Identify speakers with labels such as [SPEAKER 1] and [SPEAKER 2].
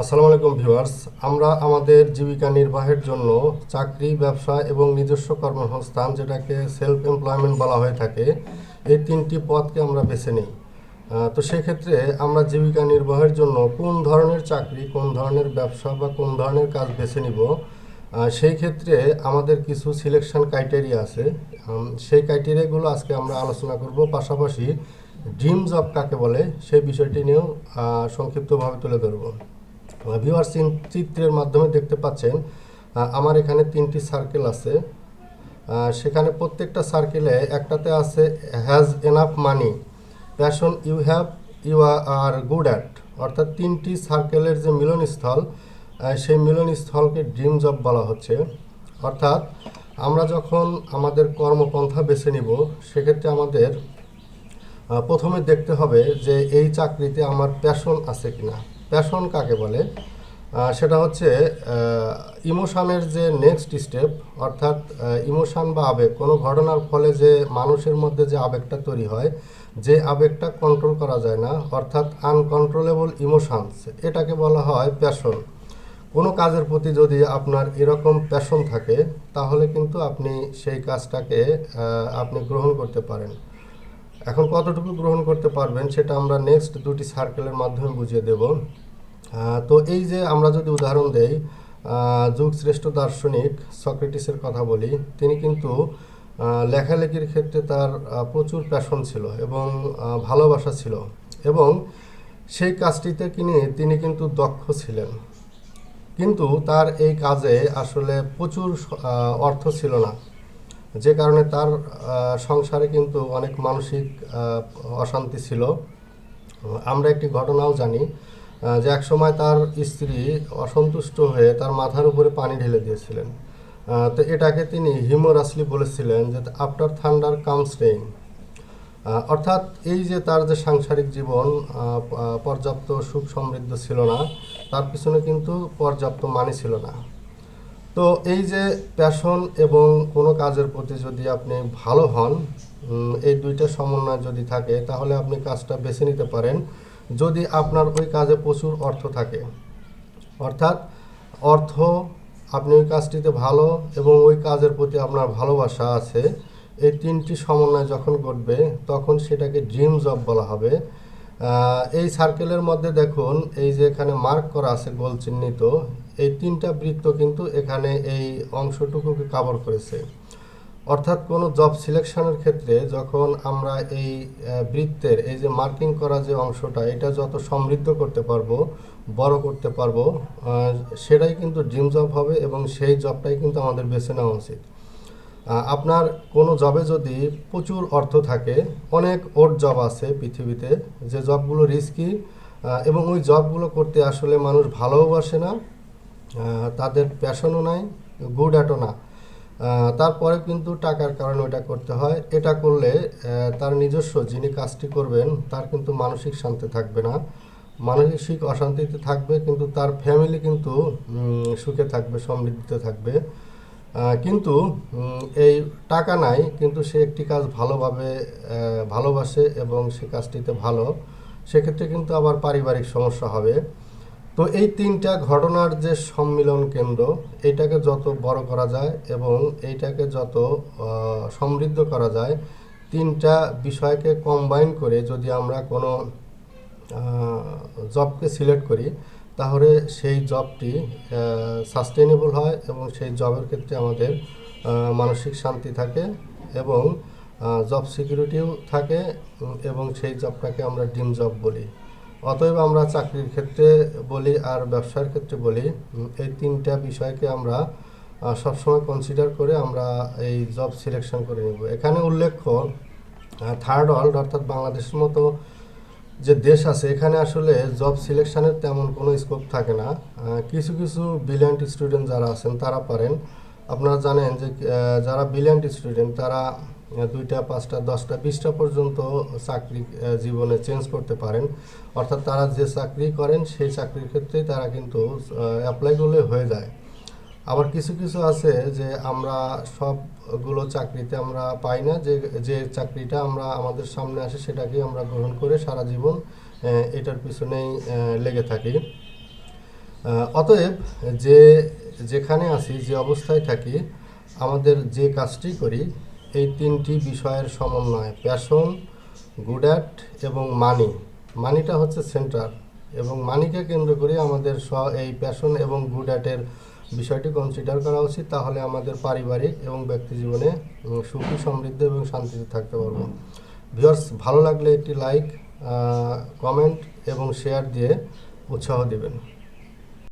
[SPEAKER 1] আসসালামু আলাইকুম ভিউয়ার্স, আমরা আমাদের জীবিকা নির্বাহের জন্য চাকরি, ব্যবসা এবং নিজস্ব কর্মসংস্থান যেটাকে সেলফ এমপ্লয়মেন্ট বলা হয়ে থাকে, এই তিনটি পথকে আমরা বেছে নিই। তো সেক্ষেত্রে আমরা জীবিকা নির্বাহের জন্য কোন ধরনের চাকরি, কোন ধরনের ব্যবসা বা কোন ধরনের কাজ বেছে নিব সেই ক্ষেত্রে আমাদের কিছু সিলেকশন ক্রাইটেরিয়া আছে। সেই ক্রাইটেরিয়াগুলো আজকে আমরা আলোচনা করব। পাশাপাশি ড্রিম জব কাকে বলে সেই বিষয়টি নিয়েও সংক্ষিপ্তভাবে তুলে ধরবো। ভিউয়ার চিত্রের মাধ্যমে দেখতে পাচ্ছেন আমার এখানে তিনটি সার্কেল আছে। সেখানে প্রত্যেকটা সার্কেলে একটাতে আছে has enough money passion you have you are good at অর্থাৎ তিনটি সার্কেলের যে মিলনস্থল সেই মিলনস্থলকে ড্রিম জব বলা হচ্ছে। অর্থাৎ আমরা যখন আমাদের কর্মপন্থা বেছে নিব, সেক্ষেত্রে আমাদের প্রথমে দেখতে হবে যে এই চাকরিতে আমার প্যাশন আছে কিনা। প্যাশন কাকে বলে? সেটা হচ্ছে ইমোশানের যে নেক্সট স্টেপ অর্থাৎ ইমোশান বা আবেগ, কোনো ঘটনার ফলে যে মানুষের মধ্যে যে আবেগটা তৈরি হয়, যে আবেগটা কন্ট্রোল করা যায় না, অর্থাৎ আনকন্ট্রোলেবল ইমোশানস এটাকে বলা হয় প্যাশন কোনো কাজের প্রতি যদি আপনার এরকম প্যাশন থাকে, তাহলে কিন্তু আপনি সেই কাজটাকে আপনি গ্রহণ করতে পারেন। এখন কতটুকু গ্রহণ করতে পারবেন সেটা আমরা নেক্সট দুটি সার্কেলের মাধ্যমে বুঝিয়ে দেব। তো এই যে আমরা যদি উদাহরণ দেই আহ, যুগ শ্রেষ্ঠ দার্শনিক সক্রেটিসের কথা বলি তিনি কিন্তু লেখালেখির ক্ষেত্রে তার প্রচুর প্যাশন ছিল এবং ভালোবাসা ছিল এবং সেই কাজটিতে তিনি তিনি কিন্তু দক্ষ ছিলেন। কিন্তু তার এই কাজে আসলে প্রচুর অর্থ ছিল না। যে কারণে তার সংসারে কিন্তু অনেক মানসিক অশান্তি ছিল। আমরা একটি ঘটনাও জানি যে এক সময় তার স্ত্রী অসন্তুষ্ট হয়ে তার মাথার উপরে পানি ঢেলে দিয়েছিলেন। তো এটাকে তিনি হিমোরাসলি বলেছিলেন যে আফটার থান্ডার কামস অর্থাৎ এই যে তার যে সাংসারিক জীবন পর্যাপ্ত সুখ সমৃদ্ধ ছিল না, তার পিছনে কিন্তু পর্যাপ্ত মানি ছিল না। তো এই যে প্যাশন এবং কোনো কাজের প্রতি যদি আপনি ভালো হন এই দুইটা সমন্বয় যদি থাকে, তাহলে আপনি কাজটা বেছে নিতে পারেন। যদি আপনার ওই কাজে প্রচুর অর্থ থাকে, অর্থাৎ অর্থ আপনি ওই কাজটিতে ভালো এবং ওই কাজের প্রতি আপনার ভালোবাসা আছে, এই তিনটি সমন্বয় যখন ঘটবে, তখন সেটাকে ড্রিম জব বলা হবে। এই সার্কেলের মধ্যে দেখুন, এই যে এখানে মার্ক করা আছে গোল চিহ্নিত এই তিনটা বৃত্ত কিন্তু এখানে এই অংশটুকুকে কাভার করেছে। অর্থাৎ কোনো জব সিলেকশনের ক্ষেত্রে যখন আমরা এই বৃত্তের এই যে মার্কিং করা যে অংশটা, এটা যত সমৃদ্ধ করতে পারব, বড় করতে পারব সেটাই কিন্তু ড্রিম জব হবে এবং সেই জবটাই কিন্তু আমাদের বেছে নেওয়া উচিত। আপনার কোনো জবে যদি প্রচুর অর্থ থাকে, অনেক ওট জব আছে পৃথিবীতে, যে জবগুলো রিস্কি এবং ওই জবগুলো করতে আসলে মানুষ ভালোবাসে না তাদের প্যাশনও নাই গুড অ্যাটও না। তারপরে কিন্তু টাকার কারণে ওটা করতে হয়। এটা করলে তার নিজস্ব যিনি কাজটি করবেন, তার কিন্তু মানসিক শান্তি থাকবে না। মানসিক অশান্তিতে থাকবে, কিন্তু তার ফ্যামিলি কিন্তু সুখে থাকবে, সমৃদ্ধিতে থাকবে। কিন্তু এই টাকা নাই, কিন্তু সে একটি কাজ ভালোভাবে ভালোবাসে এবং সে কাজটিতে ভালো। সেক্ষেত্রে কিন্তু আবার পারিবারিক সমস্যা হবে। তো এই তিনটা ঘটনার যে সম্মিলন কেন্দ্র, এটাকে যত বড় করা যায় এবং এইটাকে যত সমৃদ্ধ করা যায়, তিনটা বিষয়কে কম্বাইন করে যদি আমরা কোনো জবকে সিলেক্ট করি, তাহলে সেই জবটি সাস্টেনেবল হয় এবং সেই জবের ক্ষেত্রে আমাদের মানসিক শান্তি থাকে এবং জব সিকিউরিটিও থাকে এবং সেই জবটাকে আমরা ডিম জব বলি। অতএব আমরা চাকরির ক্ষেত্রে বলি আর ব্যবসার ক্ষেত্রে বলি এই তিনটা বিষয়কে আমরা সবসময় কনসিডার করে আমরা এই জব সিলেকশন করে নেব। এখানে উল্লেখ্য থার্ড ওয়ার্ল্ড অর্থাৎ বাংলাদেশের মতো যে দেশ আছে, এখানে আসলে জব সিলেকশনের তেমন কোনো স্কোপ থাকে না। কিছু কিছু ব্রিলিয়ান্ট স্টুডেন্ট যারা আছেন, তারা পারেন। আপনারা জানেন যে যারা ব্রিলিয়ান্ট স্টুডেন্ট তারা দুইটা, পাঁচটা, দশটা, বিশটা পর্যন্ত চাকরি জীবনে চেঞ্জ করতে পারেন। অর্থাৎ তারা যে চাকরি করেন, সেই চাকরির ক্ষেত্রেই তারা কিন্তু অ্যাপ্লাই করলে হয়ে যায়। আবার কিছু কিছু আছে যে আমরা সবগুলো চাকরিতে আমরা পাই না, যে যে চাকরিটা আমরা আমাদের সামনে আসে সেটাকেই আমরা গ্রহণ করে সারা জীবন এটার পিছনেই লেগে থাকি। অতএব যে, যেখানে আছি, যে অবস্থায় থাকি, আমাদের যে কাজটি করি এই তিনটি বিষয়ের সমন্বয় প্যাশন গুড অ্যাট এবং মানি মানিটা হচ্ছে সেন্টার এবং মানিকে কেন্দ্র করে আমাদের স এই প্যাশন এবং গুড অ্যাটের বিষয়টি কনসিডার করা উচিত। তাহলে আমাদের পারিবারিক এবং ব্যক্তি জীবনে সুখী, সমৃদ্ধ এবং শান্তিতে থাকতে পারব। ভিউয়ার্স ভালো লাগলে একটি লাইক কমেন্ট এবং শেয়ার দিয়ে উৎসাহ দিবেন।